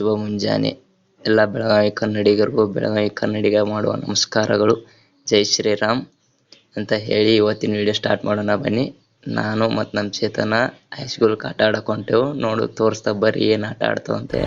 ಶುಭ ಮುಂಜಾನೆ. ಎಲ್ಲ ಬೆಳಗಾವಿ ಕನ್ನಡಿಗರಿಗೂ ಬೆಳಗಾವಿ ಕನ್ನಡಿಗ ಮಾಡುವ ನಮಸ್ಕಾರಗಳು. ಜೈ ಶ್ರೀರಾಮ್ ಅಂತ ಹೇಳಿ ಇವತ್ತಿನ ವಿಡಿಯೋ ಸ್ಟಾರ್ಟ್ ಮಾಡೋಣ ಬನ್ನಿ. ನಾನು ಮತ್ತು ನಮ್ಮ ಚೇತನ ಹೈಸ್ಕೂಲ್ಗೆ ಆಟ ಆಡಕ್ಕೆ ಹೊಂಟೆವು. ನೋಡು, ತೋರಿಸ್ತಾ ಬರ್ರಿ ಏನು ಆಟ ಆಡ್ತಾವಂತೆ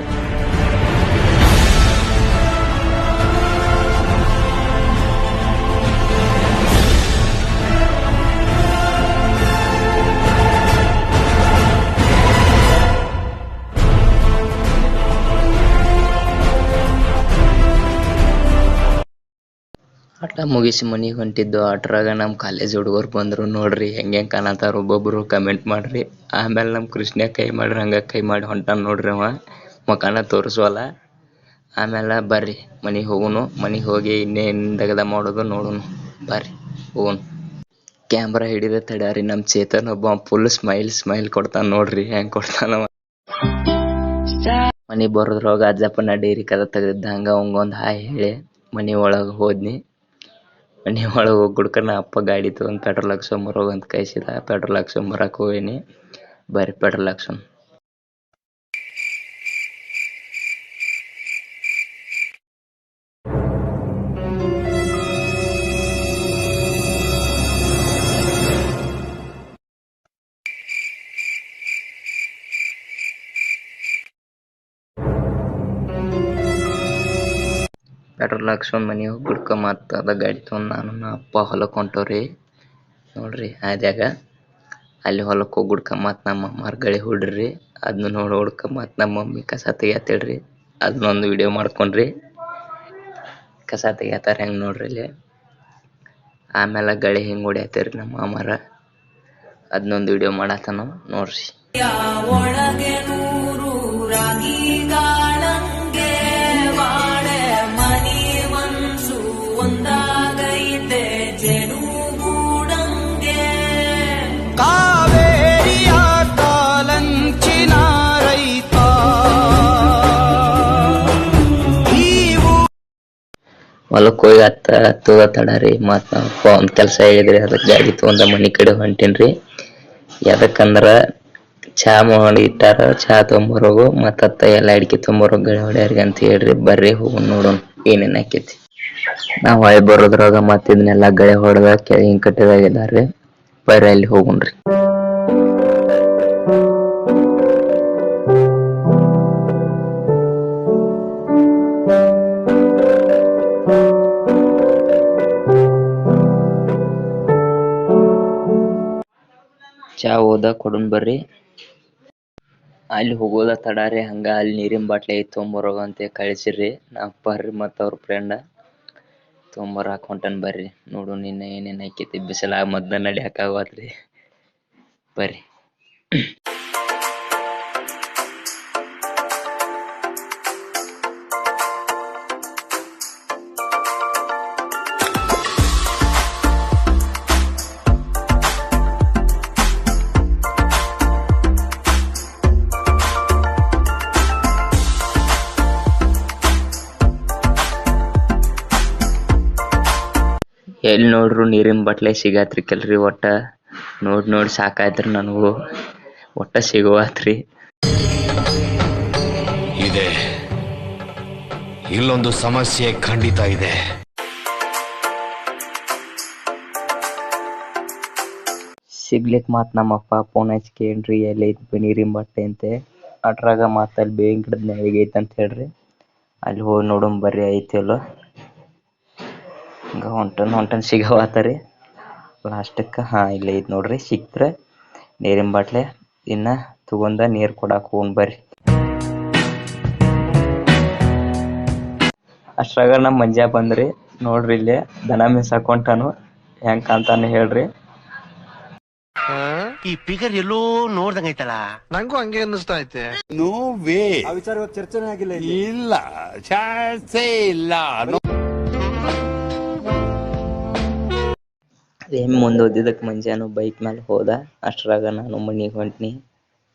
ಆಟ ಮುಗಿಸಿ ಮನೆಗೆ ಹೊಂಟಿದ್ದು ಆಟ್ರಾಗ ನಮ್ಮ ಕಾಲೇಜ್ ಹುಡುಗರು ಬಂದರು. ನೋಡ್ರಿ, ಹೆಂಗೆ ಹೆಂಗೆ ಕಾಣತ್ತಾರ ಒಬ್ಬೊಬ್ರು ಕಮೆಂಟ್ ಮಾಡ್ರಿ. ಆಮೇಲೆ ನಮ್ಮ ಕೃಷ್ಣ ಕೈ ಮಾಡ್ರಿ, ಹಂಗೆ ಕೈ ಮಾಡಿ ಹೊಂಟಾನ ನೋಡ್ರಿ ಅವ. ಮಕಾನ ತೋರಿಸ್ವಲ್ಲ ಆಮೇಲೆ ಬರ್ರಿ, ಮನೆಗೆ ಹೋಗುನು. ಮನೆಗೆ ಹೋಗಿ ಇನ್ನೇನು ದಗದ ಮಾಡೋದು ನೋಡುನು. ಬರ್ರಿ, ಹೋಗುನು. ಕ್ಯಾಮ್ರಾ ಹಿಡಿದ ತಡ್ಯಾರಿ ನಮ್ಮ ಚೇತನ್ ಒಬ್ಬ ಫುಲ್ ಸ್ಮೈಲ್ ಸ್ಮೈಲ್ ಕೊಡ್ತಾನ ನೋಡ್ರಿ, ಹೆಂಗೆ ಕೊಡ್ತಾನವ. ಮನೆ ಬರೋದ್ರೊಳಗ ಅಜ್ಜಪ್ಪನ ಡೈರಿ ಕದ ತೆಗ್ದಿದ್ದ ಹಂಗ ಅವಂಗೊಂದು ಹಾಯ್ ಹೇಳಿ ಮನೆ ಒಳಗೆ ಹೋದ್ನಿ. ಮನೆ ಒಳಗೆ ಹೋಗಿ ಗುಡ್ಕನ ಅಪ್ಪ ಗಾಡಿ ತೊಗೊಂಡು ಪೆಟ್ರೋಲ್ ಹಾಕ್ಸ್ಕೊಂಬರೋಗ ಅಂತ ಕಳಿಸಿದ. ಪೆಟ್ರೋಲ್ ಹಾಕ್ಸೊಂಬರಕ್ಕೆ ಹೋಗೀನಿ ಬರೀ ಪೆಟ್ರೋಲ್ ಹಾಕ್ಸೋಣ ಪೆಟ್ರೋಲ್ ಹಾಕ್ಸ್ಕೊಂಡ್ ಮನೆಗೆ ಹೋಗಿ ಗುಡ್ಕ ಮತ್ತ ಅದ ಗಾಡಿ ತಗೊಂಡ್ ನಾನು ನಮ್ಮ ಅಪ್ಪ ಹೊಲಕ್ಕೆ ಹೊಂಟವ್ರಿ. ನೋಡ್ರಿ ಹಾದ್ಯಾಗ ಅಲ್ಲಿ ಹೊಲಕ್ಕೆ ಹೋಗಿ ಗುಡ್ಕ ಮತ್ತು ನಮ್ಮ ಅಮ್ಮಾರ್ ಗಳಿ ಹುಡ್ರಿ. ಅದನ್ನ ನೋಡಿ ಹುಡ್ಕ ಮತ್ತು ನಮ್ಮ ಮಮ್ಮಿ ಕಸ ತೆಗಿಯತ್ತೇಳ್ರಿ ಅದನ್ನೊಂದು ವಿಡಿಯೋ ಮಾಡ್ಕೊಂಡ್ರಿ. ಕಸ ತೆಗಿಯತ್ತಾರ ಹೆಂಗ್ ನೋಡ್ರಿ ಇಲ್ಲಿ. ಆಮೇಲೆ ಗಳೆ ಹಿಂಗೆ ಹೊಡಿಯತ್ತೀರಿ ನಮ್ಮ ಮಾಮಾರ ಅದನ್ನೊಂದು ವಿಡಿಯೋ ಮಾಡತ್ತಾನ ನೋಡ್ರಿ. ಹೊಲಕ್ಕೆ ಹೋಗಿ ಅತ್ತ ತಡ ಮತ್ತ ಮತ್ತು ಒಂದು ಕೆಲಸ ಹೇಳಿದ್ರಿ ಅದಕ್ಕೆ ಗಾಡಿ ತೊಗೊಂಡ ಮನಿ ಕಡೆ ಹೊಂಟೀನ್ರಿ. ಯಾಕಂದ್ರ ಚಾ ಮಾಡಿ ಇಟ್ಟಾರ, ಚಾ ತೊಂಬರೋಗು, ಮತ್ತ ಅತ್ತ ಎಲ್ಲ ಅಡಿಕೆ ತೊಗೊಂಬರೋ ಗಳೆ ಹೊಡ್ಯಾರಿಗೆ ಅಂತ ಹೇಳ್ರಿ, ಬರ್ರಿ ಹೋಗಿ ನೋಡೋಣ, ಏನೇನು ಆಕೈತಿ. ನಾವ್ ಹೊಳೆ ಬರೋದ್ರಾಗ ಮತ್ತ ಇದನ್ನೆಲ್ಲ ಗಳೆ ಹೊಡೆದ, ಕೆಳಗಿನ ಕಟ್ಟಿದಾಗಿದ್ದಾರೆ ಬರ್ರಿ ಅಲ್ಲಿ ಹೋಗುಣ್ರಿ. ಚಾ ಹೋದ ಕೊಡೋಣ ಬರ್ರಿ. ಅಲ್ಲಿ ಹೋಗೋದ ತಡ ರೀ ಹಂಗ ಅಲ್ಲಿ ನೀರಿನ ಬಾಟ್ಲಿ ಐತಿ, ತೊಗೊಂಬರೋಗ ಅಂತ ಕಳಿಸಿರ್ರಿ. ನಾ ಬರ್ರಿ ಮತ್ತು ಅವ್ರ ಫ್ರೆಂಡ ತೊಗೊಂಬರಾಕ್ ಹೊಂಟನ್ ಬರ್ರಿ. ನೋಡು ನಿನ್ನ ಏನೇನು ಹಾಕೈತಿ ಬಿಸಿಲಾಗ ಮದ್ದ ನಡ್ಯಾಕಾಗವಲ್ರಿ ಬರ್ರಿ. ಎಲ್ಲಿ ನೋಡ್ರು ನೀರಿನ ಬಾಟ್ಲೆ ರೀ ಕೆಲ್ರಿ ಒಟ್ಟ. ನೋಡ್ ನೋಡಿ ಸಾಕಾಯ್ತ್ರಿ ನನಗೂ. ಒಟ್ಟ ಸಿಗುವತ್ರಿ. ಇದೆ. ಇಲ್ಲೊಂದು ಸಮಸ್ಯೆ ಖಂಡಿತ ಇದೆ. ಸಿಗ್ಲಿಕ್ ಮಾತ್ ನಮ್ಮಪ್ಪ ಫೋನ್ ಹಚ್ಕೇನ್ರಿ ಎಲ್ಲಿ ಐತಿ ನೀರಿನ ಬಟ್ಟೆ ಅಂತೆ. ಅಟ್ರಾಗ ಮಾತ್ ಅಲ್ಲಿ ಬೇವಿನ ಗಿಡದ ನೆಳಿಗೆ ಐತಿ ಅಂತ ಹೇಳ್ರಿ. ಅಲ್ಲಿ ಹೋಗಿ ನೋಡೋಣ ಬರ್ರಿ ಐತಿ ಅಲ್ಲೋ ಹಂಗ ಹೊಂಟನ್ ಹೊಂಟನ್ ಸಿಗವತ್ತರಿ ಲಾಸ್ಟಕ್ಕೆ ಹಾ ಇಲ್ಲ ಐತ್ ನೋಡ್ರಿ. ಸಿಕ್ತ್ರ ನೀರಿನ ಬಾಟ್ಲೆ ಇನ್ನ ತಗೊಂಡ ನೀರ್ ಕೊಡಾಕ್ ಹೋಗ್ ಬರ್ರಿ. ಅಷ್ಟ್ರಾಗ ನಮ್ಮ ಮಂಜ ಬಂದ್ರಿ. ನೋಡ್ರಿ ಇಲ್ಲಿ ದನ ಮಿಸ್ ಹೊಂಟಾನು ಹೆಂಗ್ ಕಾಣ್ತಾನೆ ಹೇಳ್ರಿ. ಈ ಫಿಗರ್ ಎಲ್ಲೋ ನೋಡ್ದಂಗೈತಲ್ಲ ನಂಗೂ ಹಂಗೆ ಅನ್ನಿಸ್ತಾ ಐತೆ. ನೋ ವೇ ಆ ವಿಚಾರ ಚರ್ಚೆನೇ ಆಗಿಲ್ಲ ಇಲ್ಲ. ಚಾನ್ಸೇ ಇಲ್ಲ. ಏನ್ ಮುಂದೆ ಓದಿದಕ್ಕೆ ಮಂಜಾನು ಬೈಕ್ ಮೇಲೆ ಹೋದ. ಅಷ್ಟರಾಗ ನಾನು ಮನಿಗೆ ಹೊಂಟ್ನಿ.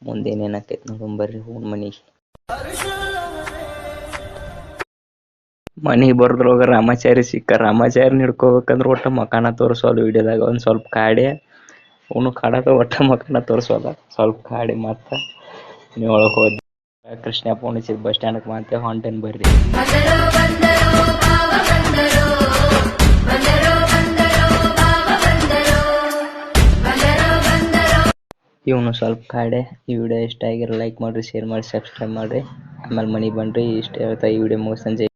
ಮುಂದೆ ಏನೇನ್ ಆಕೈತಿ ನೋಡೋಣ ಬರ್ರಿ ಹೋಗಿ ಮನೆಗೆ. ಮನೆಗೆ ಬರ್ದ್ರೋಗ ರಾಮಾಚಾರಿ ಸಿಕ್ಕ. ರಾಮಾಚಾರಿ ಹಿಡ್ಕೋಬೇಕಂದ್ರ ಒಟ್ಟ ಮಕಾನ ತೋರಿಸೋದು ವಿಡಿಯೋದಾಗ ಒಂದ್ ಸ್ವಲ್ಪ ಕಾಡಿ. ಅವನು ಕಾಡಕ ಒಟ್ಟ ಮಕಾನ ತೋರಿಸೋದ. ಸ್ವಲ್ಪ ಕಾಡಿ ಮತ್ತೆ ನೀ ಒಳಗೆ ಹೋದ್ ಕೃಷ್ಣ ಪೂರ್ಣಿಸಿದ ಬಸ್ ಸ್ಟ್ಯಾಂಡ್ಗೆ ಮತ್ತೆ ಹೊಂಟೇನ್ ಬರ್ರಿ. ಇವನು ಸ್ವಲ್ಪ ಕಾಡೆ ಈ ವಿಡಿಯೋ ಇಷ್ಟ ಆಗಿರೋ ಲೈಕ್ ಮಾಡಿರಿ ಶೇರ್ ಮಾಡಿ ಸಬ್ಸ್ಕ್ರೈಬ್ ಮಾಡಿರಿ. ಆಮೇಲೆ ಮನೆಗೆ ಬನ್ನಿರಿ ಇಷ್ಟ ಹೇಳ್ತಾ ಈ ವಿಡಿಯೋ ಮುಗಿಸ್ತಂಜೆ